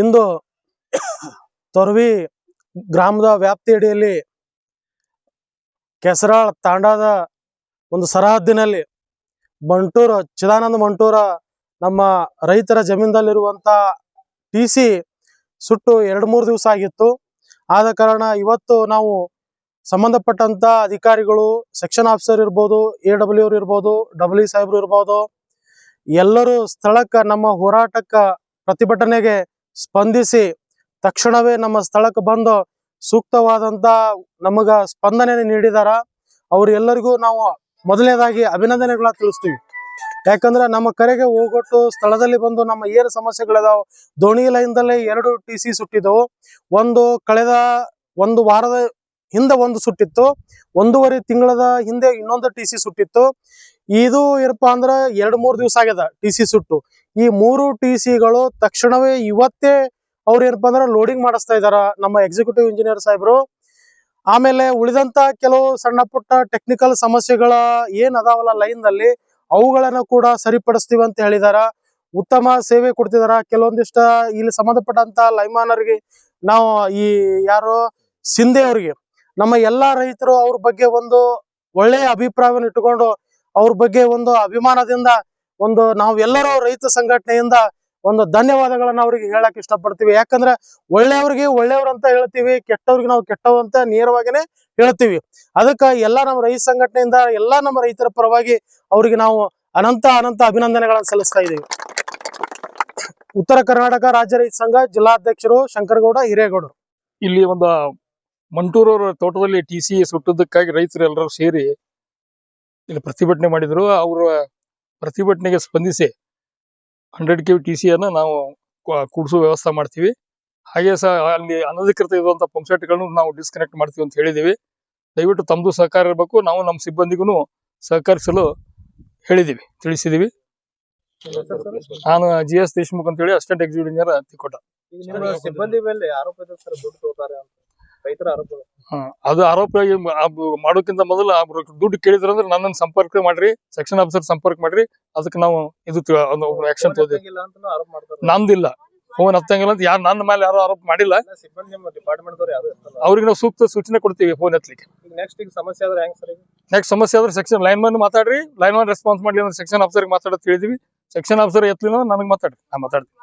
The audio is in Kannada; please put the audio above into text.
ಇಂದು ತೊರವಿ ಗ್ರಾಮದ ವ್ಯಾಪ್ತಿಯಡಿಯಲ್ಲಿ ಕೆಸರಾಳ್ ತಾಂಡಾದ ಒಂದು ಸರಹದ್ದಿನಲ್ಲಿ ಮಂಟೂರ, ಚಿದಾನಂದ ಮಂಟೂರ ನಮ್ಮ ರೈತರ ಜಮೀನದಲ್ಲಿರುವಂಥ ಟಿ ಸಿ ಸುಟ್ಟು ಎರಡು ಮೂರು ದಿವಸ ಆಗಿತ್ತು. ಆದ ಕಾರಣ ಇವತ್ತು ನಾವು ಸಂಬಂಧಪಟ್ಟಂತ ಅಧಿಕಾರಿಗಳು ಸೆಕ್ಷನ್ ಆಫೀಸರ್ ಇರ್ಬೋದು ಎ ಡಬ್ಲ್ಯೂ ಅವ್ರು ಇರ್ಬೋದು ಡಬ್ಲ್ಯೂ ಸಾಹೇಬ್ರು ಇರ್ಬೋದು, ಎಲ್ಲರೂ ಸ್ಥಳಕ್ಕ ನಮ್ಮ ಹೋರಾಟಕ್ಕ ಪ್ರತಿಭಟನೆಗೆ ಸ್ಪಂದಿಸಿ ತಕ್ಷಣವೇ ನಮ್ಮ ಸ್ಥಳಕ್ಕೆ ಬಂದು ಸೂಕ್ತವಾದಂತ ನಮಗ ಸ್ಪಂದನೆ ನೀಡಿದಾರ. ಅವರೆಲ್ಲರಿಗೂ ನಾವು ಮೊದಲನೇದಾಗಿ ಅಭಿನಂದನೆಗಳ ತಿಳಿಸ್ತೀವಿ. ಯಾಕಂದ್ರೆ ನಮ್ಮ ಕರೆಗೆ ಹೋಗೊಟ್ಟು ಸ್ಥಳದಲ್ಲಿ ಬಂದು ನಮ್ಮ ಏನು ಸಮಸ್ಯೆಗಳಿದಾವ. ದೋಣಿ ಲೈನ್ದಲ್ಲೇ ಎರಡು ಟಿ ಸಿ ಸುಟ್ಟಿದ್ದವು. ಒಂದು ಕಳೆದ ಒಂದು ವಾರದ ಹಿಂದೆ ಒಂದು ಸುಟ್ಟಿತ್ತು. ಒಂದೂವರೆ ತಿಂಗಳದ ಹಿಂದೆ ಇನ್ನೊಂದು ಟಿ ಸುಟ್ಟಿತ್ತು. ಇದು ಏನಪ್ಪ ಅಂದ್ರ ಎರಡ್ ಮೂರ್ ದಿವಸ ಆಗ್ಯದ ಟಿ ಸಿ ಸುಟ್ಟು. ಈ ಮೂರು ಟಿ ಸಿಗಳು ತಕ್ಷಣವೇ ಇವತ್ತೇ ಅವ್ರು ಏನಪ್ಪಾ ಅಂದ್ರ ಲೋಡಿಂಗ್ ಮಾಡಿಸ್ತಾ ಇದಾರ ನಮ್ಮ ಎಕ್ಸಿಕ್ಯೂಟಿವ್ ಇಂಜಿನಿಯರ್ ಸಾಹೇಬ್ರು. ಆಮೇಲೆ ಉಳಿದಂತ ಕೆಲವು ಸಣ್ಣ ಪುಟ್ಟ ಟೆಕ್ನಿಕಲ್ ಸಮಸ್ಯೆಗಳ ಏನ್ ಅದಾವಲ್ಲ ಲೈನ್ನಲ್ಲಿ ಅವುಗಳನ್ನ ಕೂಡ ಸರಿಪಡಿಸ್ತೀವಿ ಅಂತ ಹೇಳಿದಾರ. ಉತ್ತಮ ಸೇವೆ ಕೊಡ್ತಿದಾರ. ಕೆಲವೊಂದಿಷ್ಟ ಇಲ್ಲಿ ಸಂಬಂಧಪಟ್ಟಂತ ಲೈಮಾನರಿಗೆ ನಾವು ಈ ಯಾರು ಸಿಂಧೆ ಅವ್ರಿಗೆ ನಮ್ಮ ಎಲ್ಲಾ ರೈತರು ಅವ್ರ ಬಗ್ಗೆ ಒಂದು ಒಳ್ಳೆಯ ಅಭಿಪ್ರಾಯವನ್ನು ಇಟ್ಟುಕೊಂಡು ಅವ್ರ ಬಗ್ಗೆ ಒಂದು ಅಭಿಮಾನದಿಂದ, ಒಂದು ನಾವೆಲ್ಲರೂ ರೈತ ಸಂಘಟನೆಯಿಂದ ಒಂದು ಧನ್ಯವಾದಗಳನ್ನ ಅವ್ರಿಗೆ ಹೇಳಕ್ ಇಷ್ಟಪಡ್ತೀವಿ. ಯಾಕಂದ್ರೆ ಒಳ್ಳೆಯವ್ರಿಗೆ ಒಳ್ಳೆಯವ್ರು ಅಂತ ಹೇಳ್ತೀವಿ, ಕೆಟ್ಟವ್ರಿಗೆ ನಾವು ಕೆಟ್ಟವ್ ಅಂತ ನೇರವಾಗಿನೇ ಹೇಳ್ತೀವಿ. ಅದಕ್ಕ ಎಲ್ಲಾ ನಮ್ಮ ರೈತ ಸಂಘಟನೆಯಿಂದ ಎಲ್ಲಾ ನಮ್ಮ ರೈತರ ಪರವಾಗಿ ಅವ್ರಿಗೆ ನಾವು ಅನಂತ ಅನಂತ ಅಭಿನಂದನೆಗಳನ್ನ ಸಲ್ಲಿಸ್ತಾ ಇದ್ದೀವಿ ಉತ್ತರ ಕರ್ನಾಟಕ ರಾಜ್ಯ ರೈತ ಸಂಘ ಜಿಲ್ಲಾಧ್ಯಕ್ಷರು ಶಂಕರಗೌಡ, ಹಿರೇಗೌಡರು. ಇಲ್ಲಿ ಒಂದು ಮಂಟೂರವರ ತೋಟದಲ್ಲಿ ಟಿ ಸಿ ಸುಟ್ಟದಕ್ಕಾಗಿ ರೈತರು ಎಲ್ಲರೂ ಸೇರಿ ಇಲ್ಲಿ ಪ್ರತಿಭಟನೆ ಮಾಡಿದ್ರು. ಅವರ ಪ್ರತಿಭಟನೆಗೆ ಸ್ಪಂದಿಸಿ ಹಂಡ್ರೆಡ್ ಕೆ ಟಿ ಸಿಯನ್ನು ನಾವು ಕೂಡಿಸೋ ವ್ಯವಸ್ಥೆ ಮಾಡ್ತೀವಿ. ಹಾಗೆ ಸಹ ಅಲ್ಲಿ ಅನಧಿಕೃತ ಇರುವಂತ ಪಂಪ್ಸೆಟ್ಗಳನ್ನು ನಾವು ಡಿಸ್ಕನೆಕ್ಟ್ ಮಾಡ್ತೀವಿ ಅಂತ ಹೇಳಿದೀವಿ. ದಯವಿಟ್ಟು ತಮ್ಮದು ಸಹಕಾರ ಇರಬೇಕು. ನಾವು ನಮ್ಮ ಸಿಬ್ಬಂದಿಗೂ ಸಹಕರಿಸಲು ಹೇಳಿದೀವಿ, ತಿಳಿಸಿದೀವಿ. ನಾನು ಜಿ ಎಸ್ ದೇಶಮುಖ್ ಅಂತೇಳಿ ಅಸಿಸ್ಟೆಂಟ್ ಎಕ್ಸಿಕ್ಯೂಟಿವ್ ಇಂಜಿನಿಯರ್ ತಿಕೋಟ ಸಿಬ್ಬಂದಿ ಮೇಲೆ ಆರೋಪ ದುಡ್ಡು ತಗೋತಾರೆ ಅಂತ ರೈತರ ಆರೋಪ. ಅದು ಆರೋಪ ಮಾಡೋಕ್ಕಿಂತ ಮೊದಲು ದುಡ್ಡು ಕೇಳಿದ್ರೆ ಅಂದ್ರೆ ನನ್ನನ್ನು ಸಂಪರ್ಕ ಮಾಡ್ರಿ ಸೆಕ್ಷನ್ ಆಫೀಸರ್ ಸಂಪರ್ಕ ಮಾಡ್ರಿ ಅದಕ್ಕೆ ನಾವು ಇದು ಆಕ್ಷನ್ ತಗೋತೀವಿ ನಂದಿಲ್ಲ. ಫೋನ್ ಹತ್ತಂಗಿಲ್ಲ ಅಂತ ಯಾರು ನನ್ನ ಮೇಲೆ ಯಾರು ಆರೋಪ ಮಾಡಿಲ್ಲ. ಅವ್ರಿಗೆ ನಾವು ಸೂಕ್ತ ಸೂಚನೆ ಕೊಡ್ತೀವಿ ಫೋನ್ ಎತ್ತಲಿಕ್ಕೆ ನೆಕ್ಸ್ಟ್ ಈಗ ಸಮಸ್ಯೆ ಆದ್ರೆ ಹೆಂಗ್ ಸರ್ ನೆಕ್ಸ್ಟ್ ಸಮಸ್ಯೆ ಆದ್ರೆ ಸೆಕ್ಷನ್ ಲೈನ್ ಮನ್ ಮಾತಾಡ್ರಿ. ಲೈನ್ ಮನ್ ರೆಸ್ಪಾನ್ಸ್ ಮಾಡ್ಲಿ ಅಂದ್ರೆ ಸೆಕ್ಷನ್ ಆಫೀಸರ್ಗೆ ಮಾತಾಡೋದು ತಿಳಿದೀವಿ ಸೆಕ್ಷನ್ ಆಫೀಸರ್ ಎತ್ತಲಿಲ್ಲ ನನಗೆ ಮಾತಾಡ್ರಿ. ನಾ ಮಾತಾಡ್ತೀನಿ.